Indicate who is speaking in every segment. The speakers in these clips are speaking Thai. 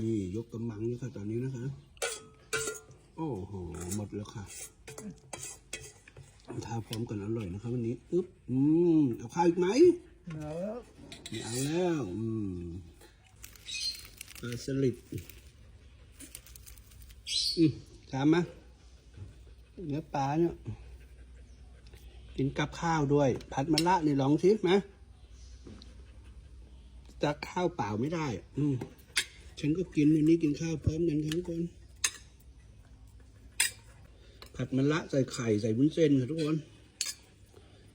Speaker 1: นี่ยกกำมังนี่ค่ะตอนนี้นะคะ โอ้โห หมดแล้วค่ะทาพร้อมกันอร่อยนะครับวันนี้อึ๊บอืมเอาข้าวอีกไหม
Speaker 2: เอาแล้ว
Speaker 1: ไม่เอาแล้วอืมปลาสลิดอืมถามมเนื้อปลาเนี่ยกินกับข้าวด้วย ผัดมะระนี่ลองสิมาจะข้าวเปล่าไม่ได้ อืม ฉันก็กินวันนี้กินข้าวพร้อมกันทั้งคนผัดมะระใส่ไข่ใส่วุ้นเส้นค่ะทุกคน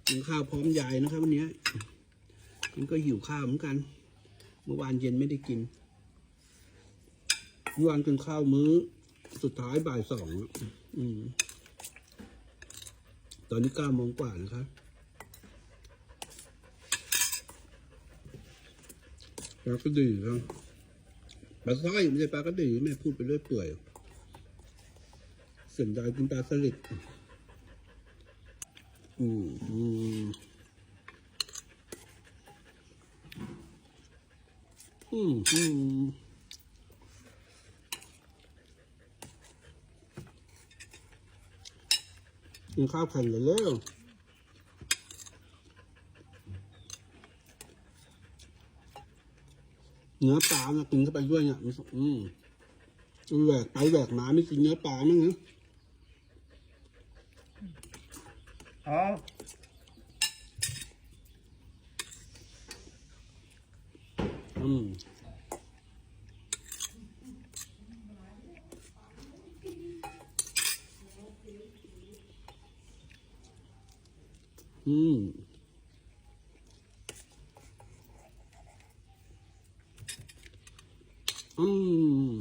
Speaker 1: กินข้าวพร้อมยายนะครับวันนี้มันก็หิวข้าวเหมือนกัน เมื่อวานเย็นไม่ได้กินเมื่อวานกินข้าวมื้อ สุดท้ายบ่ายสองอืมตอนนี้เก้าโมงกว่านะครับปลากระดีครับ ปลาสร้อยไม่ใช่ปลากระดีแม่พูดไปเรื่อยเปื่อยเสียงใจกินปลาสลิดอืมอืมอืมอืมกินข้าวแข่งกันแล้ว เนื้อปลาเนี่ยกินเข้าไปด้วยเนี่ยมันอืมแหวกไปแหวกมาไม่กินเนื้อปลามั้งนะ
Speaker 2: เอา
Speaker 1: อืมอืม อืม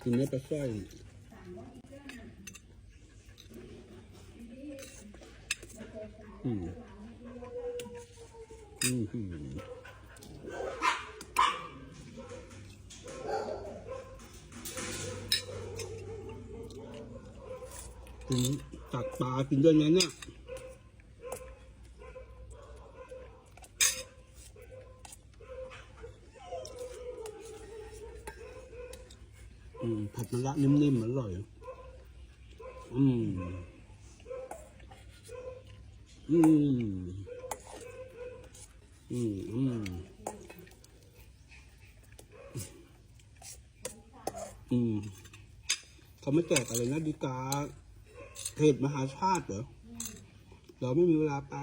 Speaker 1: กินเนื้อปลาสร้อยอืม อืมอืมกิน ตักปลากินด้วยนั้นเนี่ยอืมผัดมะระนิ่มๆอร่อย อืม อืม อืม อืม อืม เขาไม่แจกอะไรนะดีกา เพจมหาชาติเหรอ เราไม่มีเวลาไป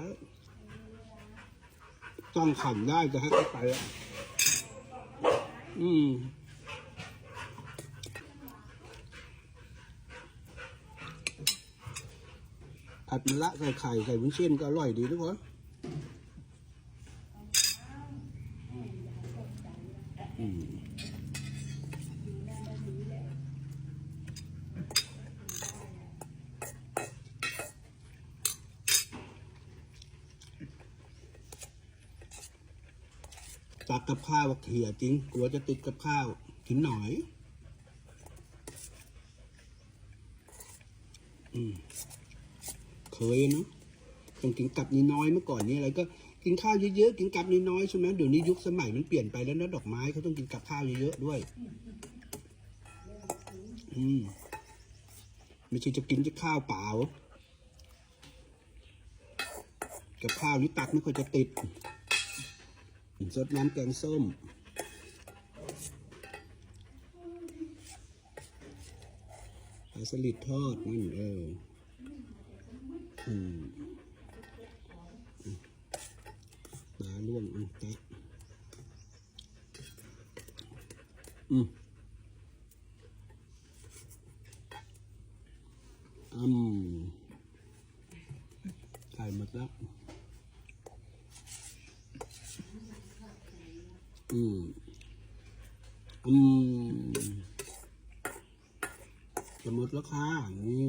Speaker 1: จ้องขันได้จะให้เขาไปอะ อืมผัดมะระใส่ไข่ใส่วุ้นเส้นก็อร่อยดีทุกคนอืม ตักกับข้าวเขี่ยจริง กลัวจะติดกับข้าวกินหน่อย อืมเคยนะต้องกินกับนิดน้อยเมื่อก่อนนี้อะไรก็กินข้าวเยอะๆ กินกับนิดน้อยใช่ไหมเดี๋ยวนี้ยุคสมัยมันเปลี่ยนไปแล้วนะดอกไม้เขาต้องกินกับข้าวเยอะๆด้วย อืมไม่ใช่จะกินจะข้าวเปล่า กับข้าวนี่ตักไม่ค่อยจะติด สดน้ำแกงส้ม ปลาสลิดทอดนั่นเอออืมปลาล่วงอะแตะอืมอืมไข่หมดแล้ อืมอืมจะหมดแล้วค่ะนี่